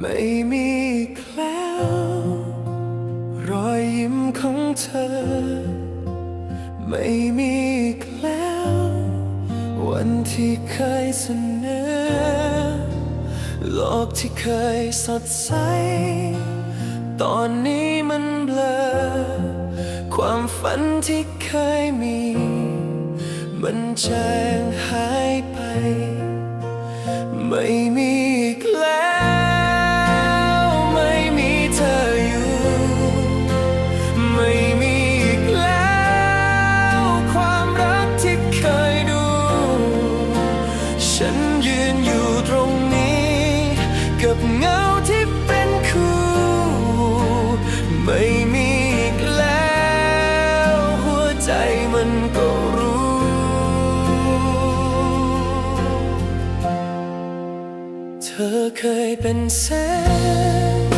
ไม่มีอีกแล้ว รอยยิ้มของเธอ ไม่มีอีกแล้ว วันที่เคยเสนอ กที่เคยสดใส ตอนนี้มันเบลอ ความฝันที่เคยมี มันจางหายไป ไม่มี บเงาที่เป็นคู่ ไม่มีอีกแล้ว หัวใจมันก็รู้ เธอเคยเป็นแสง